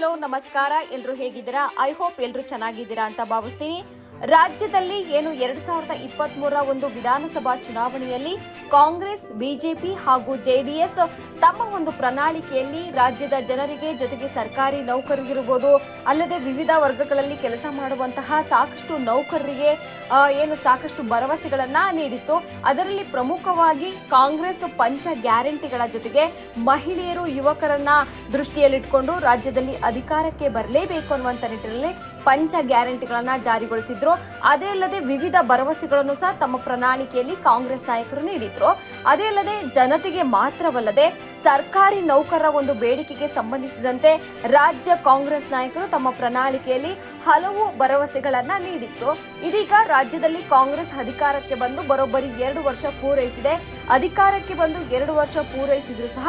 Hello ನಮಸ್ಕಾರ. ಎಲ್ರು ಹೇಗಿದ್ದೀರಾ? ಐ ಹೋಪ್ ಎಲ್ರು ಚೆನ್ನಾಗಿದ್ದೀರಾ ಅಂತ ಭಾವಿಸ್ತೀನಿ. ರಾಜ್ಯದಲ್ಲಿ ಏನು ಎರಡ್ ಸಾವಿರದ ಇಪ್ಪತ್ತ್ ಒಂದು ವಿಧಾನಸಭಾ ಚುನಾವಣೆಯಲ್ಲಿ ಕಾಂಗ್ರೆಸ್, ಬಿಜೆಪಿ ಹಾಗೂ ಜೆಡಿಎಸ್ ತಮ್ಮ ಒಂದು ಪ್ರಣಾಳಿಕೆಯಲ್ಲಿ ರಾಜ್ಯದ ಜನರಿಗೆ ಜೊತೆಗೆ ಸರ್ಕಾರಿ ನೌಕರರಿಗಿರ್ಬೋದು ಅಲ್ಲದೆ ವಿವಿಧ ವರ್ಗಗಳಲ್ಲಿ ಕೆಲಸ ಮಾಡುವಂತಹ ಸಾಕಷ್ಟು ನೌಕರರಿಗೆ ಏನು ಸಾಕಷ್ಟು ಭರವಸೆಗಳನ್ನ ನೀಡಿತ್ತು. ಅದರಲ್ಲಿ ಪ್ರಮುಖವಾಗಿ ಕಾಂಗ್ರೆಸ್ ಪಂಚ ಗ್ಯಾರಂಟಿಗಳ ಜೊತೆಗೆ ಮಹಿಳೆಯರು, ಯುವಕರನ್ನ ದೃಷ್ಟಿಯಲ್ಲಿಟ್ಟುಕೊಂಡು ರಾಜ್ಯದಲ್ಲಿ ಅಧಿಕಾರಕ್ಕೆ ಬರಲೇಬೇಕು ಅನ್ನುವಂತ ನಿಟ್ಟಿನಲ್ಲಿ ಪಂಚ ಗ್ಯಾರಂಟಿಗಳನ್ನ ಜಾರಿಗೊಳಿಸಿದ್ರು. ಅದೇ ಅಲ್ಲದೆ ವಿವಿಧ ಭರವಸೆಗಳನ್ನು ಸಹ ತಮ್ಮ ಪ್ರಣಾಳಿಕೆಯಲ್ಲಿ ಕಾಂಗ್ರೆಸ್ ನಾಯಕರು ನೀಡಿದ್ರು. ಅದೇ ಅಲ್ಲದೆ ಜನತೆಗೆ ಮಾತ್ರವಲ್ಲದೆ ಸರ್ಕಾರಿ ನೌಕರರ ಒಂದು ಬೇಡಿಕೆಗೆ ಸಂಬಂಧಿಸಿದಂತೆ ರಾಜ್ಯ ಕಾಂಗ್ರೆಸ್ ನಾಯಕರು ತಮ್ಮ ಪ್ರಣಾಳಿಕೆಯಲ್ಲಿ ಹಲವು ಭರವಸೆಗಳನ್ನ ನೀಡಿತ್ತು. ಇದೀಗ ರಾಜ್ಯದಲ್ಲಿ ಕಾಂಗ್ರೆಸ್ ಅಧಿಕಾರಕ್ಕೆ ಬಂದು ಬರೋಬ್ಬರಿ ಎರಡು ವರ್ಷ ಪೂರೈಸಿದೆ. ಅಧಿಕಾರಕ್ಕೆ ಬಂದು ಎರಡು ವರ್ಷ ಪೂರೈಸಿದ್ರು ಸಹ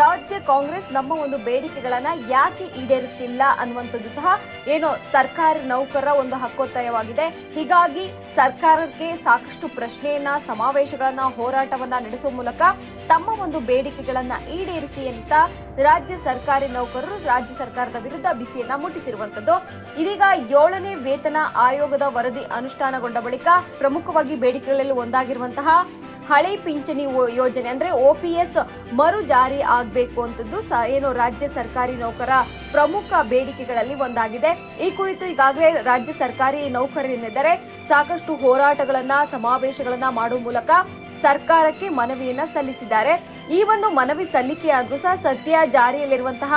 ರಾಜ್ಯ ಕಾಂಗ್ರೆಸ್ ನಮ್ಮ ಒಂದು ಬೇಡಿಕೆಗಳನ್ನ ಯಾಕೆ ಈಡೇರಿಸ್ತಿಲ್ಲ ಅನ್ನುವಂಥದ್ದು ಸಹ ಏನು ಸರ್ಕಾರಿ ನೌಕರರ ಒಂದು ಹಕ್ಕೊತ್ತಾಯವಾಗಿದೆ. ಹೀಗಾಗಿ ಸರ್ಕಾರಕ್ಕೆ ಸಾಕಷ್ಟು ಪ್ರಶ್ನೆಯನ್ನ, ಸಮಾವೇಶಗಳನ್ನ, ಹೋರಾಟವನ್ನ ನಡೆಸುವ ಮೂಲಕ ತಮ್ಮ ಒಂದು ಬೇಡಿಕೆಗಳನ್ನ ಈಡೇರಿಸಿ ಅಂತ ರಾಜ್ಯ ಸರ್ಕಾರಿ ನೌಕರರು ರಾಜ್ಯ ಸರ್ಕಾರದ ವಿರುದ್ಧ ಬಿಸಿಯನ್ನ ಮುಟ್ಟಿಸಿರುವಂತದ್ದು ಇದೀಗ ಏಳನೇ ವೇತನ ಆಯೋಗದ ವರದಿ ಅನುಷ್ಠಾನಗೊಂಡ ಬಳಿಕ ಪ್ರಮುಖವಾಗಿ ಬೇಡಿಕೆಗಳಲ್ಲಿ ಒಂದಾಗಿರುವಂತಹ ಹಳೆ ಪಿಂಚಣಿ ಯೋಜನೆ ಅಂದ್ರೆ ಓಪಿಎಸ್ ಮರು ಜಾರಿ ಆಗಬೇಕು ಅಂತದ್ದು ಏನು ರಾಜ್ಯ ಸರ್ಕಾರಿ ನೌಕರ ಪ್ರಮುಖ ಬೇಡಿಕೆಗಳಲ್ಲಿ ಒಂದಾಗಿದೆ. ಈ ಕುರಿತು ಈಗಾಗಲೇ ರಾಜ್ಯ ಸರ್ಕಾರಿ ನೌಕರರಿದ್ದಾರೆ ಸಾಕಷ್ಟು ಹೋರಾಟಗಳನ್ನ, ಸಮಾವೇಶಗಳನ್ನ ಮಾಡುವ ಮೂಲಕ ಸರ್ಕಾರಕ್ಕೆ ಮನವಿಯನ್ನ ಸಲ್ಲಿಸಿದ್ದಾರೆ. ಈ ಒಂದು ಮನವಿ ಸಲ್ಲಿಕೆಯಾದ್ರೂ ಸಹ ಸದ್ಯ ಜಾರಿಯಲ್ಲಿರುವಂತಹ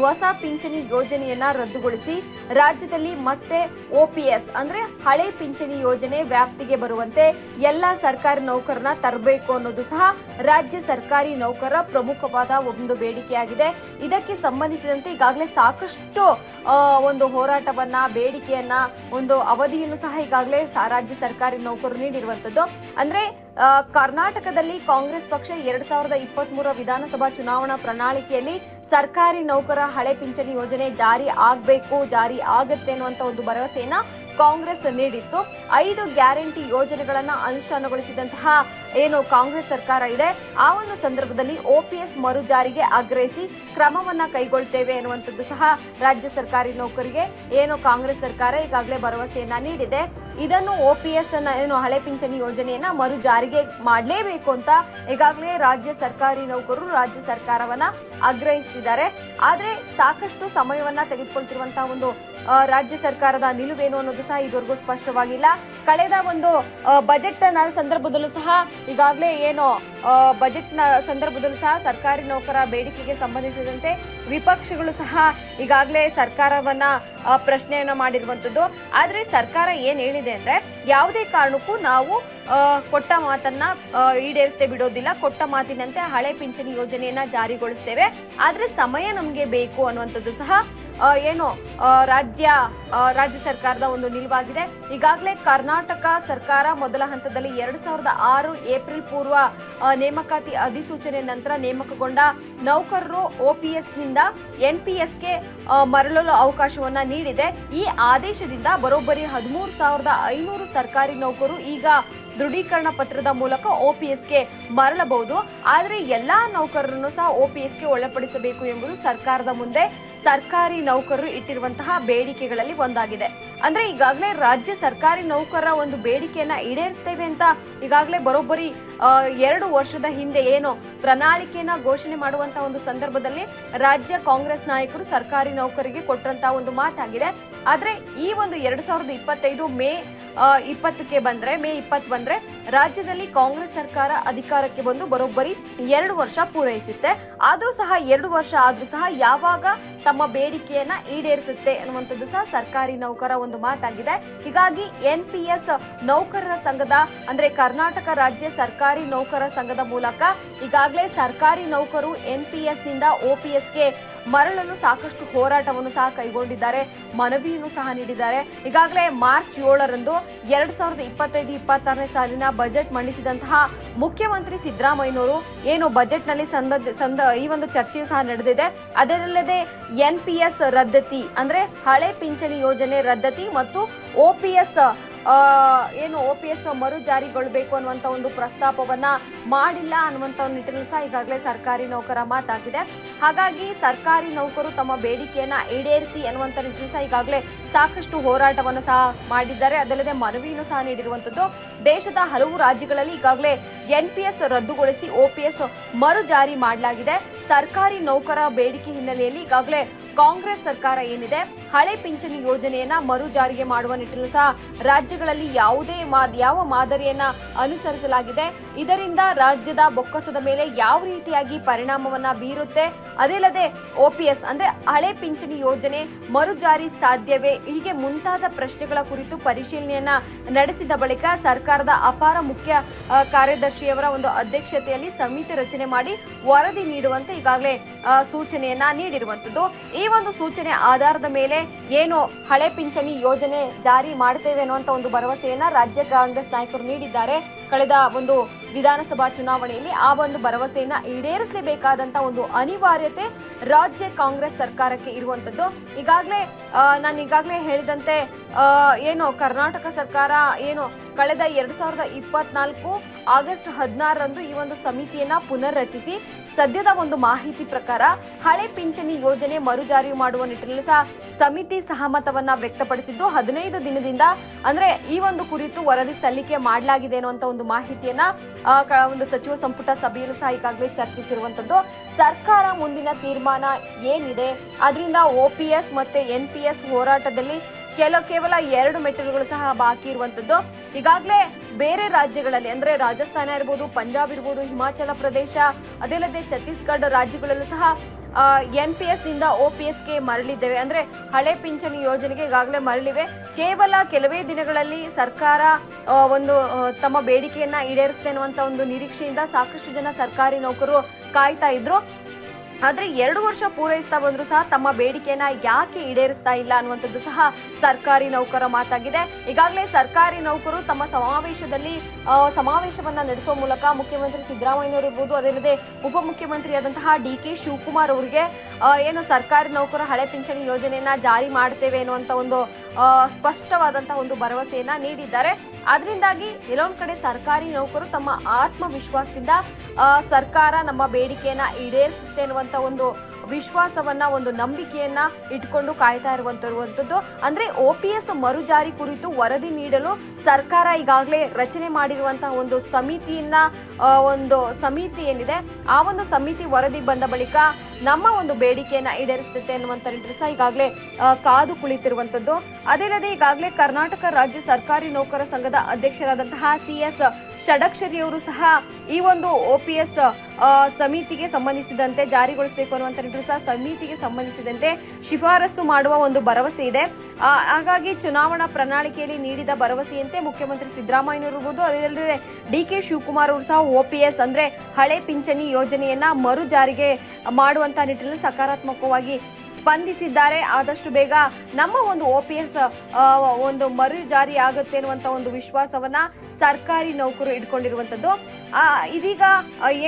ಹೊಸ ಪಿಂಚಣಿ ಯೋಜನೆಯನ್ನ ರದ್ದುಗೊಳಿಸಿ ರಾಜ್ಯದಲ್ಲಿ ಮತ್ತೆ ಓಪಿಎಸ್ ಅಂದ್ರೆ ಹಳೆ ಪಿಂಚಣಿ ಯೋಜನೆ ವ್ಯಾಪ್ತಿಗೆ ಬರುವಂತೆ ಎಲ್ಲ ಸರ್ಕಾರಿ ನೌಕರನ್ನ ತರಬೇಕು ಅನ್ನೋದು ಸಹ ರಾಜ್ಯ ಸರ್ಕಾರಿ ನೌಕರರ ಪ್ರಮುಖವಾದ ಒಂದು ಬೇಡಿಕೆಯಾಗಿದೆ. ಇದಕ್ಕೆ ಸಂಬಂಧಿಸಿದಂತೆ ಈಗಾಗಲೇ ಸಾಕಷ್ಟು ಒಂದು ಹೋರಾಟವನ್ನ, ಬೇಡಿಕೆಯನ್ನ, ಒಂದು ಅವಧಿಯನ್ನು ಸಹ ಈಗಾಗಲೇ ರಾಜ್ಯ ಸರ್ಕಾರಿ ನೌಕರರು ನೀಡಿರುವಂತದ್ದು ಅಂದ್ರೆ ಕರ್ನಾಟಕದಲ್ಲಿ ಕಾಂಗ್ರೆಸ್ ಪಕ್ಷ ಎರಡ್ ಸಾವಿರದ ಇಪ್ಪತ್ತ್ ಮೂರ ವಿಧಾನಸಭಾ ಚುನಾವಣಾ ಪ್ರಣಾಳಿಕೆಯಲ್ಲಿ ಸರ್ಕಾರಿ ನೌಕರ ಹಳೆ ಪಿಂಚಣಿ ಯೋಜನೆ ಜಾರಿ ಆಗಬೇಕು, ಜಾರಿ ಆಗತ್ತೆ ಅನ್ನುವಂತ ಒಂದು ಭರವಸೆಯನ್ನ ಕಾಂಗ್ರೆಸ್ ನೀಡಿತ್ತು. ಐದು ಗ್ಯಾರಂಟಿ ಯೋಜನೆಗಳನ್ನ ಅನುಷ್ಠಾನಗೊಳಿಸಿದಂತಹ ಏನು ಕಾಂಗ್ರೆಸ್ ಸರ್ಕಾರ ಇದೆ, ಆ ಒಂದು ಸಂದರ್ಭದಲ್ಲಿ ಓಪಿಎಸ್ ಮರು ಜಾರಿಗೆ ಆಗ್ರಹಿಸಿ ಕ್ರಮವನ್ನ ಕೈಗೊಳ್ತೇವೆ ಎನ್ನುವಂಥದ್ದು ಸಹ ರಾಜ್ಯ ಸರ್ಕಾರಿ ನೌಕರಿಗೆ ಏನು ಕಾಂಗ್ರೆಸ್ ಸರ್ಕಾರ ಈಗಾಗಲೇ ಭರವಸೆಯನ್ನ ನೀಡಿದೆ. ಇದನ್ನು ಒ ಪಿ ಎಸ್ ಅನ್ನ, ಏನು ಹಳೆ ಪಿಂಚಣಿ ಯೋಜನೆಯನ್ನ ಮರು ಜಾರಿಗೆ ಮಾಡಲೇಬೇಕು ಅಂತ ಈಗಾಗಲೇ ರಾಜ್ಯ ಸರ್ಕಾರಿ ನೌಕರರು ರಾಜ್ಯ ಸರ್ಕಾರವನ್ನ ಆಗ್ರಹಿಸ್ತಿದ್ದಾರೆ. ಆದ್ರೆ ಸಾಕಷ್ಟು ಸಮಯವನ್ನ ತೆಗೆದುಕೊಳ್ತಿರುವಂತಹ ಒಂದು ರಾಜ್ಯ ಸರ್ಕಾರದ ನಿಲುವೇನು ಅನ್ನೋದು ಸಹ ಇದುವರೆಗೂ ಸ್ಪಷ್ಟವಾಗಿಲ್ಲ. ಕಳೆದ ಒಂದು ಬಜೆಟ್ನ ಸಂದರ್ಭದಲ್ಲೂ ಸಹ ಈಗಾಗಲೇ ಏನು ಬಜೆಟ್ನ ಸಂದರ್ಭದಲ್ಲೂ ಸಹ ಸರ್ಕಾರಿ ನೌಕರ ಬೇಡಿಕೆಗೆ ಸಂಬಂಧಿಸಿದಂತೆ ವಿಪಕ್ಷಗಳು ಸಹ ಈಗಾಗಲೇ ಸರ್ಕಾರವನ್ನ ಪ್ರಶ್ನೆಯನ್ನ ಮಾಡಿರುವಂಥದ್ದು ಆದರೆ ಸರ್ಕಾರ ಏನ್ ಹೇಳಿದೆ ಅಂದ್ರೆ, ಯಾವುದೇ ಕಾರಣಕ್ಕೂ ನಾವು ಕೊಟ್ಟ ಮಾತನ್ನ ಈಡೇರಿಸದೆ ಬಿಡೋದಿಲ್ಲ. ಕೊಟ್ಟ ಮಾತಿನಂತೆ ಹಳೆ ಪಿಂಚಣಿ ಯೋಜನೆಯನ್ನ ಜಾರಿಗೊಳಿಸ್ತೇವೆ. ಆದ್ರೆ ಸಮಯ ನಮಗೆ ಬೇಕು ಅನ್ನುವಂಥದ್ದು ಸಹ ಏನು ರಾಜ್ಯ ರಾಜ್ಯ ಸರ್ಕಾರದ ಒಂದು ನಿಲುವಾಗಿದೆ. ಈಗಾಗಲೇ ಕರ್ನಾಟಕ ಸರ್ಕಾರ ಮೊದಲ ಹಂತದಲ್ಲಿ ಎರಡ್ ಸಾವಿರದ ಆರು ಏಪ್ರಿಲ್ ಪೂರ್ವ ನೇಮಕಾತಿ ಅಧಿಸೂಚನೆ ನಂತರ ನೇಮಕಗೊಂಡ ನೌಕರರು ಒಪಿಎಸ್ನಿಂದ ಎನ್ಪಿಎಸ್ಗೆ ಮರಳಲು ಅವಕಾಶವನ್ನ ನೀಡಿದೆ. ಈ ಆದೇಶದಿಂದ ಬರೋಬ್ಬರಿ ಹದಿಮೂರು ಸಾವಿರದ ಐನೂರು ಸರ್ಕಾರಿ ನೌಕರು ಈಗ ದೃಢೀಕರಣ ಪತ್ರದ ಮೂಲಕ ಓಪಿಎಸ್ಗೆ ಮರಳಬಹುದು. ಆದರೆ ಎಲ್ಲಾ ನೌಕರರನ್ನು ಸಹ ಓಪಿಎಸ್ಗೆ ಒಳಪಡಿಸಬೇಕು ಎಂಬುದು ಸರ್ಕಾರದ ಮುಂದೆ. ಸರ್ಕಾರಿ ನೌಕರರು ಇಟ್ಟಿರುವಂತಹ ಬೇಡಿಕೆಗಳಲ್ಲಿ ಒಂದಾಗಿದೆ. ಅಂದ್ರೆ ಈಗಾಗಲೇ ರಾಜ್ಯ ಸರ್ಕಾರಿ ನೌಕರರ ಒಂದು ಬೇಡಿಕೆಯನ್ನ ಈಡೇರಿಸ್ತೇವೆ ಅಂತ ಈಗಾಗಲೇ ಬರೋಬ್ಬರಿ ಎರಡು ವರ್ಷದ ಹಿಂದೆ ಏನು ಪ್ರಣಾಳಿಕೆಯನ್ನ ಘೋಷಣೆ ಮಾಡುವಂತ ಒಂದು ಸಂದರ್ಭದಲ್ಲಿ ರಾಜ್ಯ ಕಾಂಗ್ರೆಸ್ ನಾಯಕರು ಸರ್ಕಾರಿ ನೌಕರಿಗೆ ಕೊಟ್ಟಂತ ಒಂದು ಮಾತಾಗಿದೆ. ಆದ್ರೆ ಈ ಒಂದು ಎರಡ್ ಸಾವಿರದ ಇಪ್ಪತ್ತೈದು ಮೇ ಇಪ್ಪತ್ತಕ್ಕೆ ಬಂದ್ರೆ, ಮೇ ಇಪ್ಪತ್ತು ಬಂದ್ರೆ ರಾಜ್ಯದಲ್ಲಿ ಕಾಂಗ್ರೆಸ್ ಸರ್ಕಾರ ಅಧಿಕಾರಕ್ಕೆ ಬಂದು ಬರೋಬ್ಬರಿ ಎರಡು ವರ್ಷ ಪೂರೈಸುತ್ತೆ. ಆದ್ರೂ ಸಹ ಎರಡು ವರ್ಷ ಆದ್ರೂ ಸಹ ಯಾವಾಗ ತಮ್ಮ ಬೇಡಿಕೆಯನ್ನ ಈಡೇರಿಸುತ್ತೆ ಅನ್ನುವಂಥದ್ದು ಸಹ ಸರ್ಕಾರಿ ನೌಕರ ಒಂದು ಮಾತಾಗಿದೆ. ಹೀಗಾಗಿ ಎನ್ ಪಿ ಎಸ್ ನೌಕರರ ಸಂಘದ, ಅಂದ್ರೆ ಕರ್ನಾಟಕ ರಾಜ್ಯ ಸರ್ಕಾರಿ ನೌಕರರ ಸಂಘದ ಮೂಲಕ ಈಗಾಗಲೇ ಸರ್ಕಾರಿ ನೌಕರು ಎನ್ ಪಿ ಎಸ್ನಿಂದ ಒಪಿಎಸ್ಗೆ ಮರಳಲು ಸಾಕಷ್ಟು ಹೋರಾಟವನ್ನು ಸಹ ಕೈಗೊಂಡಿದ್ದಾರೆ, ಮನವಿಯನ್ನು ಸಹ ನೀಡಿದ್ದಾರೆ. ಈಗಾಗಲೇ ಮಾರ್ಚ್ ಏಳರಂದು ಎರಡ್ ಸಾವಿರದ ಇಪ್ಪತ್ತೈದು, ಇಪ್ಪತ್ತಾರನೇ ಸಾಲಿನ ಬಜೆಟ್ ಮಂಡಿಸಿದಂತಹ ಮುಖ್ಯಮಂತ್ರಿ ಸಿದ್ದರಾಮಯ್ಯನವರು ಏನು ಬಜೆಟ್ನಲ್ಲಿ ಸಂಬಂಧ ಈ ಒಂದು ಚರ್ಚೆಯು ಸಹ ನಡೆದಿದೆ. ಅದರಲ್ಲದೆ ಎನ್ ಪಿ ಎಸ್ ರದ್ದತಿ, ಅಂದ್ರೆ ಹಳೆ ಪಿಂಚಣಿ ಯೋಜನೆ ರದ್ದತಿ ಮತ್ತು ಓಪಿಎಸ್ ಏನು ಒ ಪಿ ಎಸ್ ಮರು ಜಾರಿಗೊಳ್ಬೇಕು ಅನ್ನುವಂಥ ಒಂದು ಪ್ರಸ್ತಾಪವನ್ನ ಮಾಡಿಲ್ಲ ಅನ್ನುವಂಥ ನಿಟ್ಟಿನಲ್ಲಿ ಸಹ ಈಗಾಗಲೇ ಸರ್ಕಾರಿ ನೌಕರ ಮಾತಾಗಿದೆ. ಹಾಗಾಗಿ ಸರ್ಕಾರಿ ನೌಕರು ತಮ್ಮ ಬೇಡಿಕೆಯನ್ನ ಈಡೇರಿಸಿ ಅನ್ನುವಂಥ ನಿಟ್ಟಿನಲ್ಲಿ ಸಹ ಈಗಾಗಲೇ ಸಾಕಷ್ಟು ಹೋರಾಟವನ್ನು ಸಹ ಮಾಡಿದ್ದಾರೆ. ಅದಲ್ಲದೆ ಮನವಿಯನ್ನು ಸಹ ನೀಡಿರುವಂತದ್ದು, ದೇಶದ ಹಲವು ರಾಜ್ಯಗಳಲ್ಲಿ ಈಗಾಗಲೇ ಎನ್ ಪಿ ಎಸ್ ರದ್ದುಗೊಳಿಸಿ ಒ ಪಿ ಎಸ್ ಮರು ಜಾರಿ ಮಾಡಲಾಗಿದೆ. ಸರ್ಕಾರಿ ನೌಕರ ಬೇಡಿಕೆ ಹಿನ್ನೆಲೆಯಲ್ಲಿ ಈಗಾಗಲೇ ಕಾಂಗ್ರೆಸ್ ಸರ್ಕಾರ ಏನಿದೆ? ಹಳೆ ಪಿಂಚಣಿ ಯೋಜನೆಯನ್ನ ಮರು ಜಾರಿಗೆ ಮಾಡುವ ನಿಟ್ಟಿನಲ್ಲಿ ಸಹ ರಾಜ್ಯಗಳಲ್ಲಿ ಯಾವುದೇ ಯಾವ ಮಾದರಿಯನ್ನ ಅನುಸರಿಸಲಾಗಿದೆ? ಇದರಿಂದ ರಾಜ್ಯದ ಬೊಕ್ಕಸದ ಮೇಲೆ ಯಾವ ರೀತಿಯಾಗಿ ಪರಿಣಾಮವನ್ನ ಬೀರುತ್ತೆ? ಅದಿಲ್ಲದೆ ಓಪಿಎಸ್ ಅಂದ್ರೆ ಹಳೆ ಪಿಂಚಣಿ ಯೋಜನೆ ಮರು ಜಾರಿ ಸಾಧ್ಯವೇ? ಹೀಗೆ ಮುಂತಾದ ಪ್ರಶ್ನೆಗಳ ಕುರಿತು ಪರಿಶೀಲನೆಯನ್ನ ನಡೆಸಿದ ಬಳಿಕ ಸರ್ಕಾರದ ಅಪಾರ ಮುಖ್ಯ ಕಾರ್ಯದರ್ಶಿಯವರ ಒಂದು ಅಧ್ಯಕ್ಷತೆಯಲ್ಲಿ ಸಮಿತಿ ರಚನೆ ಮಾಡಿ ವರದಿ ನೀಡುವಂತೆ ಈಗಾಗಲೇ ಸೂಚನೆಯನ್ನ ನೀಡಿರುವಂತದ್ದು ಈ ಒಂದು ಸೂಚನೆ ಆಧಾರದ ಮೇಲೆ ಏನು ಹಳೆ ಪಿಂಚಣಿ ಯೋಜನೆ ಜಾರಿ ಮಾಡ್ತೇವೆ ಅನ್ನುವಂತ ಒಂದು ಭರವಸೆಯನ್ನ ರಾಜ್ಯ ಕಾಂಗ್ರೆಸ್ ನಾಯಕರು ನೀಡಿದ್ದಾರೆ. ಕಳೆದ ಒಂದು ವಿಧಾನಸಭಾ ಚುನಾವಣೆಯಲ್ಲಿ ಆ ಒಂದು ಭರವಸೆಯನ್ನ ಈಡೇರಿಸಲೇಬೇಕಾದಂತ ಒಂದು ಅನಿವಾರ್ಯತೆ ರಾಜ್ಯ ಕಾಂಗ್ರೆಸ್ ಸರ್ಕಾರಕ್ಕೆ ಇರುವಂತದ್ದು. ಈಗಾಗಲೇ ನಾನು ಈಗಾಗಲೇ ಹೇಳಿದಂತೆ ಏನು ಕರ್ನಾಟಕ ಸರ್ಕಾರ ಏನು ಕಳೆದ ಎರಡ್ ಸಾವಿರದ ಇಪ್ಪತ್ನಾಲ್ಕು ಆಗಸ್ಟ್ ಹದಿನಾರರಂದು ಈ ಒಂದು ಸಮಿತಿಯನ್ನ ಪುನರ್ ರಚಿಸಿ ಸದ್ಯದ ಒಂದು ಮಾಹಿತಿ ಪ್ರಕಾರ, ಹಳೆ ಪಿಂಚಣಿ ಯೋಜನೆ ಮರುಜಾರಿ ಮಾಡುವ ನಿಟ್ಟಿನಲ್ಲಿ ಸಹ ಸಮಿತಿ ಸಹಮತವನ್ನ ವ್ಯಕ್ತಪಡಿಸಿದ್ದು, ಹದಿನೈದು ದಿನದಿಂದ ಅಂದ್ರೆ ಈ ಒಂದು ಕುರಿತು ವರದಿ ಸಲ್ಲಿಕೆ ಮಾಡಲಾಗಿದೆ ಅನ್ನುವಂತ ಒಂದು ಮಾಹಿತಿಯನ್ನ ಒಂದು ಸಚಿವ ಸಂಪುಟ ಸಭೆಯಲ್ಲೂ ಸಹ ಈಗಾಗಲೇ ಚರ್ಚಿಸಿರುವಂತದ್ದು. ಸರ್ಕಾರ ಮುಂದಿನ ತೀರ್ಮಾನ ಏನಿದೆ? ಅದರಿಂದ ಓಪಿಎಸ್ ಮತ್ತೆ ಎನ್ ಪಿ ಎಸ್ ಹೋರಾಟದಲ್ಲಿ ಕೆಲ ಕೇವಲ ಎರಡು ಮೆಟ್ಟಿಲುಗಳು ಸಹ ಬಾಕಿ ಇರುವಂತದ್ದು. ಈಗಾಗಲೇ ಬೇರೆ ರಾಜ್ಯಗಳಲ್ಲಿ, ಅಂದ್ರೆ ರಾಜಸ್ಥಾನ ಇರ್ಬೋದು, ಪಂಜಾಬ್ ಇರ್ಬೋದು, ಹಿಮಾಚಲ ಪ್ರದೇಶ, ಅದಲ್ಲದೆ ಛತ್ತೀಸ್ಗಢ ರಾಜ್ಯಗಳಲ್ಲೂ ಸಹ ಎನ್ ಪಿ ಎಸ್ನಿಂದ ಒ ಪಿ ಎಸ್ಗೆ ಮರಳಿದ್ದೇವೆ. ಅಂದ್ರೆ ಹಳೆ ಪಿಂಚಣಿ ಯೋಜನೆಗೆ ಈಗಾಗಲೇ ಮರಳಿವೆ. ಕೇವಲ ಕೆಲವೇ ದಿನಗಳಲ್ಲಿ ಸರ್ಕಾರ ಒಂದು ತಮ್ಮ ಬೇಡಿಕೆಯನ್ನ ಈಡೇರಿಸುತ್ತೆ ಅನ್ನುವಂತ ಒಂದು ನಿರೀಕ್ಷೆಯಿಂದ ಸಾಕಷ್ಟು ಜನ ಸರ್ಕಾರಿ ನೌಕರರು ಕಾಯ್ತಾ ಇದ್ರು. ಆದ್ರೆ ಎರಡು ವರ್ಷ ಪೂರೈಸ್ತಾ ಬಂದ್ರು ಸಹ ತಮ್ಮ ಬೇಡಿಕೆಯನ್ನ ಯಾಕೆ ಈಡೇರಿಸ್ತಾ ಇಲ್ಲ ಅನ್ನುವಂಥದ್ದು ಸಹ ಸರ್ಕಾರಿ ನೌಕರ ಮಾತಾಗಿದೆ. ಈಗಾಗಲೇ ಸರ್ಕಾರಿ ನೌಕರು ತಮ್ಮ ಸಮಾವೇಶದಲ್ಲಿ ಸಮಾವೇಶವನ್ನ ನಡೆಸುವ ಮೂಲಕ ಮುಖ್ಯಮಂತ್ರಿ ಸಿದ್ದರಾಮಯ್ಯನವರು ಇರ್ಬೋದು ಅದಲ್ಲದೆ ಉಪಮುಖ್ಯಮಂತ್ರಿಯಾದಂತಹ ಡಿ ಕೆ ಶಿವಕುಮಾರ್ ಅವರಿಗೆ ಏನು ಸರ್ಕಾರಿ ನೌಕರ ಹಳೆ ಪಿಂಚಣಿ ಯೋಜನೆಯನ್ನ ಜಾರಿ ಮಾಡ್ತೇವೆ ಅನ್ನುವಂಥ ಒಂದು ಸ್ಪಷ್ಟವಾದಂತಹ ಒಂದು ಭರವಸೆಯನ್ನ ನೀಡಿದ್ದಾರೆ. ಅದರಿಂದಾಗಿ ಕೆಲವೊಂದ್ ಕಡೆ ಸರ್ಕಾರಿ ನೌಕರು ತಮ್ಮ ಆತ್ಮವಿಶ್ವಾಸದಿಂದ ಸರ್ಕಾರ ನಮ್ಮ ಬೇಡಿಕೆಯನ್ನ ಈಡೇರಿಸುತ್ತೆ ಅನ್ನುವಂತ ಒಂದು ವಿಶ್ವಾಸವನ್ನ, ಒಂದು ನಂಬಿಕೆಯನ್ನ ಇಟ್ಕೊಂಡು ಕಾಯ್ತಾ ಇರುವಂತಿರುವಂತದ್ದು. ಅಂದ್ರೆ ಒ ಪಿ ಎಸ್ ಮರು ಜಾರಿ ಕುರಿತು ವರದಿ ನೀಡಲು ಸರ್ಕಾರ ಈಗಾಗಲೇ ರಚನೆ ಮಾಡಿರುವಂತಹ ಒಂದು ಸಮಿತಿಯನ್ನ ಒಂದು ಸಮಿತಿ ಏನಿದೆ, ಆ ಒಂದು ಸಮಿತಿ ವರದಿ ಬಂದ ಬಳಿಕ ನಮ್ಮ ಒಂದು ಬೇಡಿಕೆಯನ್ನ ಈಡೇರಿಸುತ್ತೆ ಸಹ ಈಗಾಗಲೇ ಕಾದು ಕುಳಿತಿರುವಂತದ್ದು. ಅದಿಲ್ಲದೆ ಈಗಾಗಲೇ ಕರ್ನಾಟಕ ರಾಜ್ಯ ಸರ್ಕಾರಿ ನೌಕರ ಸಂಘದ ಅಧ್ಯಕ್ಷರಾದಂತಹ ಸಿ ಎಸ್ ಷಡಕ್ಷರಿಯವರು ಸಹ ಈ ಒಂದು ಓಪಿಎಸ್ ಸಮಿತಿಗೆ ಸಂಬಂಧಿಸಿದಂತೆ ಜಾರಿಗೊಳಿಸಬೇಕು ಸಹ ಸಮಿತಿಗೆ ಸಂಬಂಧಿಸಿದಂತೆ ಶಿಫಾರಸು ಮಾಡುವ ಒಂದು ಭರವಸೆ ಇದೆ. ಹಾಗಾಗಿ ಚುನಾವಣಾ ಪ್ರಣಾಳಿಕೆಯಲ್ಲಿ ನೀಡಿದ ಭರವಸೆಯಂತೆ ಮುಖ್ಯಮಂತ್ರಿ ಸಿದ್ದರಾಮಯ್ಯ ಇರಬಹುದು ಅದೇ ಡಿ ಕೆ ಶಿವಕುಮಾರ್ ಅವರು ಸಹ ಓಪಿಎಸ್ ಅಂದ್ರೆ ಹಳೆ ಪಿಂಚಣಿ ಯೋಜನೆಯನ್ನ ಮರು ಜಾರಿಗೆ ಮಾಡುವಂತ ನಿಟ್ಟಿನಲ್ಲಿ ಸಕಾರಾತ್ಮಕವಾಗಿ ಸ್ಪಂದಿಸಿದ್ದಾರೆ. ಆದಷ್ಟು ಬೇಗ ನಮ್ಮ ಒಂದು ಓಪಿಎಸ್ ಒಂದು ಮರು ಜಾರಿ ಆಗುತ್ತೆ ಅನ್ನುವಂತ ಒಂದು ವಿಶ್ವಾಸವನ್ನ ಸರ್ಕಾರಿ ನೌಕರು ಇಟ್ಕೊಂಡಿರುವಂತದ್ದು. ಇದೀಗ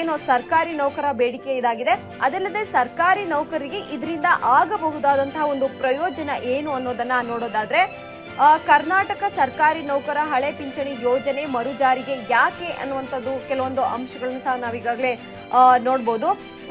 ಏನು ಸರ್ಕಾರಿ ನೌಕರ ಬೇಡಿಕೆ ಇದಾಗಿದೆ. ಅದಲ್ಲದೆ ಸರ್ಕಾರಿ ನೌಕರಿಗೆ ಇದರಿಂದ ಆಗಬಹುದಾದಂತಹ ಒಂದು ಪ್ರಯೋಜನ ಏನು ಅನ್ನೋದನ್ನ ನೋಡೋದಾದ್ರೆ ಕರ್ನಾಟಕ ಸರ್ಕಾರಿ ನೌಕರ ಹಳೆ ಪಿಂಚಣಿ ಯೋಜನೆ ಮರು ಜಾರಿಗೆ ಯಾಕೆ ಅನ್ನುವಂಥದ್ದು ಕೆಲವೊಂದು ಅಂಶಗಳನ್ನು ಸಹ ನಾವೀಗಾಗಲೇ ನೋಡ್ಬೋದು.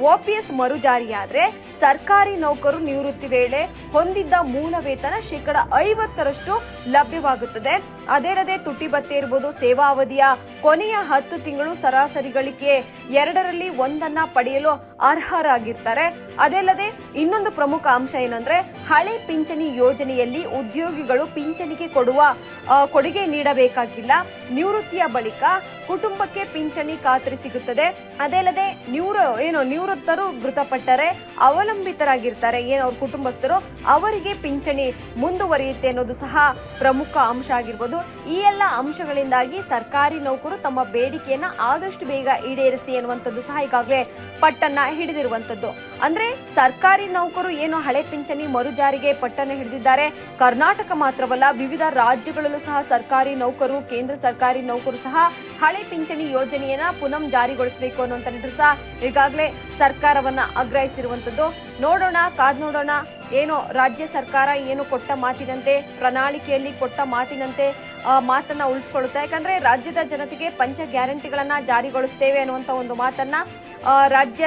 ಒ ಪಿ ಎಸ್ ಮರು ಜಾರಿಯಾದ್ರೆ ಸರ್ಕಾರಿ ನೌಕರು ನಿವೃತ್ತಿ ವೇಳೆ ಹೊಂದಿದ್ದ ಮೂಲ ವೇತನ ಶೇಕಡ ಐವತ್ತರಷ್ಟು ಲಭ್ಯವಾಗುತ್ತದೆ. ಅದೇನದೇ ತುಟಿ ಬತ್ತೆ ಇರ್ಬೋದು ಸೇವಾ ಅವಧಿಯ ಕೊನೆಯ ಹತ್ತು ತಿಂಗಳು ಸರಾಸರಿ ಗಳಿಕೆ ಎರಡರಲ್ಲಿ ಒಂದನ್ನ ಪಡೆಯಲು ಅರ್ಹರಾಗಿರ್ತಾರೆ. ಅದಲ್ಲದೆ ಇನ್ನೊಂದು ಪ್ರಮುಖ ಅಂಶ ಏನಂದ್ರೆ ಹಳೆ ಪಿಂಚಣಿ ಯೋಜನೆಯಲ್ಲಿ ಉದ್ಯೋಗಿಗಳು ಪಿಂಚಣಿಗೆ ಕೊಡುವ ಕೊಡುಗೆ ನೀಡಬೇಕಾಗಿಲ್ಲ. ನಿವೃತ್ತಿಯ ಬಳಿಕ ಕುಟುಂಬಕ್ಕೆ ಪಿಂಚಣಿ ಖಾತ್ರಿ ಸಿಗುತ್ತದೆ. ಅದಲ್ಲದೆ ನಿವೃ ಏನು ನಿವೃತ್ತರು ಮೃತಪಟ್ಟರೆ ಅವಲಂಬಿತರಾಗಿರ್ತಾರೆ. ಏನು ಅವ್ರ ಕುಟುಂಬಸ್ಥರು, ಅವರಿಗೆ ಪಿಂಚಣಿ ಮುಂದುವರಿಯುತ್ತೆ ಅನ್ನೋದು ಸಹ ಪ್ರಮುಖ ಅಂಶ ಆಗಿರ್ಬೋದು. ಈ ಎಲ್ಲ ಅಂಶಗಳಿಂದಾಗಿ ಸರ್ಕಾರಿ ನೌಕರು ತಮ್ಮ ಬೇಡಿಕೆಯನ್ನ ಆದಷ್ಟು ಬೇಗ ಈಡೇರಿಸಿ ಅನ್ನುವಂಥದ್ದು ಸಹ ಈಗಾಗಲೇ ಪಟ್ಟನ್ನ ಹಿಡಿದಿರುವಂತದ್ದು ಅಂದ್ರೆ ಸರ್ಕಾರಿ ನೌಕರು ಏನು ಹಳೆ ಪಿಂಚಣಿ ಮರುಜಾರಿಗೆ ಜಾರಿಗೆ ಪಟ್ಟನ್ನ ಹಿಡಿದಿದ್ದಾರೆ. ಕರ್ನಾಟಕ ಮಾತ್ರವಲ್ಲ, ವಿವಿಧ ರಾಜ್ಯಗಳಲ್ಲೂ ಸಹ ಸರ್ಕಾರಿ ನೌಕರು, ಕೇಂದ್ರ ಸರ್ಕಾರಿ ನೌಕರು ಸಹ ಹಳೆ ಪಿಂಚಣಿ ಯೋಜನೆಯನ್ನ ಪುನಂ ಜಾರಿಗೊಳಿಸಬೇಕು ಅನ್ನುವಂತ ಸಹ ಈಗಾಗಲೇ ಸರ್ಕಾರವನ್ನ ಆಗ್ರಹಿಸಿರುವಂತದ್ದು. ನೋಡೋಣ, ಕಾದ್ ನೋಡೋಣ, ಏನು ರಾಜ್ಯ ಸರ್ಕಾರ ಏನು ಕೊಟ್ಟ ಮಾತಿನಂತೆ, ಪ್ರಣಾಳಿಕೆಯಲ್ಲಿ ಕೊಟ್ಟ ಮಾತಿನಂತೆ ಮಾತನ್ನ ಉಳಿಸ್ಕೊಳ್ಳುತ್ತೆ. ಯಾಕಂದ್ರೆ ರಾಜ್ಯದ ಜನತೆಗೆ ಪಂಚ ಗ್ಯಾರಂಟಿಗಳನ್ನ ಜಾರಿಗೊಳಿಸ್ತೇವೆ ಅನ್ನುವಂತ ಒಂದು ಮಾತನ್ನ ರಾಜ್ಯ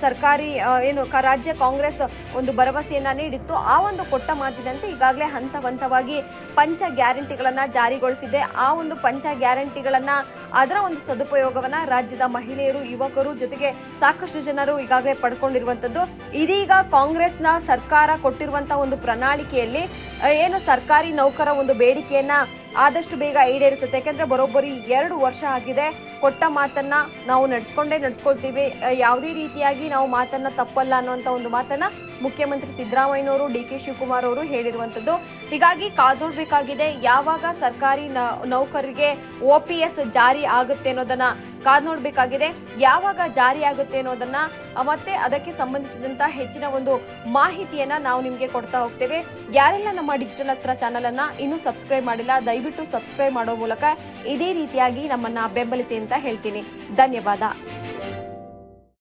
ಸರ್ಕಾರಿ ಏನು ರಾಜ್ಯ ಕಾಂಗ್ರೆಸ್ ಒಂದು ಭರವಸೆಯನ್ನ ನೀಡಿತ್ತು. ಆ ಒಂದು ಕೊಟ್ಟ ಮಾತಿನಂತೆ ಈಗಾಗಲೇ ಹಂತ ಹಂತವಾಗಿ ಪಂಚ ಗ್ಯಾರಂಟಿಗಳನ್ನ ಜಾರಿಗೊಳಿಸಿದೆ. ಆ ಒಂದು ಪಂಚ ಗ್ಯಾರಂಟಿಗಳನ್ನ ಅದರ ಒಂದು ಸದುಪಯೋಗವನ್ನ ರಾಜ್ಯದ ಮಹಿಳೆಯರು, ಯುವಕರು ಜೊತೆಗೆ ಸಾಕಷ್ಟು ಜನರು ಈಗಾಗಲೇ ಪಡ್ಕೊಂಡಿರುವಂತದ್ದು ಇದೀಗ ಕಾಂಗ್ರೆಸ್ನ ಸರ್ಕಾರ ಕೊಟ್ಟಿರುವಂತ ಒಂದು ಪ್ರಣಾಳಿಕೆಯಲ್ಲಿ ಏನು ಸರ್ಕಾರಿ ನೌಕರ ಒಂದು ಬೇಡಿಕೆಯನ್ನ ಆದಷ್ಟು ಬೇಗ ಈಡೇರಿಸುತ್ತೆ. ಯಾಕೆಂದ್ರೆ ಬರೋಬ್ಬರಿ ಎರಡು ವರ್ಷ ಆಗಿದೆ. ಕೊಟ್ಟ ಮಾತನ್ನ ನಾವು ನಡ್ಸ್ಕೊಂಡೇ ನಡ್ಸ್ಕೊಳ್ತೀವಿ. ಯಾವುದೇ ರೀತಿಯಾಗಿ ನಾವು ಮಾತನ್ನ ತಪ್ಪಲ್ಲ ಅನ್ನುವಂತ ಒಂದು ಮಾತನ್ನ ಮುಖ್ಯಮಂತ್ರಿ ಸಿದ್ದರಾಮಯ್ಯನವರು, ಡಿ ಕೆ ಶಿವಕುಮಾರ್ ಅವರು ಹೇಳಿರುವಂತದ್ದು ಹೀಗಾಗಿ ಕಾದೋಡ್ಬೇಕಾಗಿದೆ ಯಾವಾಗ ಸರ್ಕಾರಿ ನೌಕರಿಗೆ ಒ ಪಿ ಎಸ್ ಜಾರಿ ಆಗುತ್ತೆ ಅನ್ನೋದನ್ನ ಕಾದ್ ನೋಡ್ಬೇಕಾಗಿದೆ. ಯಾವಾಗ ಜಾರಿ ಆಗುತ್ತೆ ಅನ್ನೋದನ್ನ ಮತ್ತೆ ಅದಕ್ಕೆ ಸಂಬಂಧಿಸಿದಂತ ಹೆಚ್ಚಿನ ಒಂದು ಮಾಹಿತಿಯನ್ನ ನಾವು ನಿಮ್ಗೆ ಕೊಡ್ತಾ ಹೋಗ್ತೇವೆ. ಯಾರೆಲ್ಲ ನಮ್ಮ ಡಿಜಿಟಲ್ ಅಸ್ತ್ರ ಚಾನಲ್ ಅನ್ನ ಇನ್ನೂ ಸಬ್ಸ್ಕ್ರೈಬ್ ಮಾಡಿಲ್ಲ, ದಯವಿಟ್ಟು ಸಬ್ಸ್ಕ್ರೈಬ್ ಮಾಡೋ ಮೂಲಕ ಇದೇ ರೀತಿಯಾಗಿ ನಮ್ಮನ್ನ ಬೆಂಬಲಿಸಿ ಅಂತ ಹೇಳ್ತೀನಿ. ಧನ್ಯವಾದ.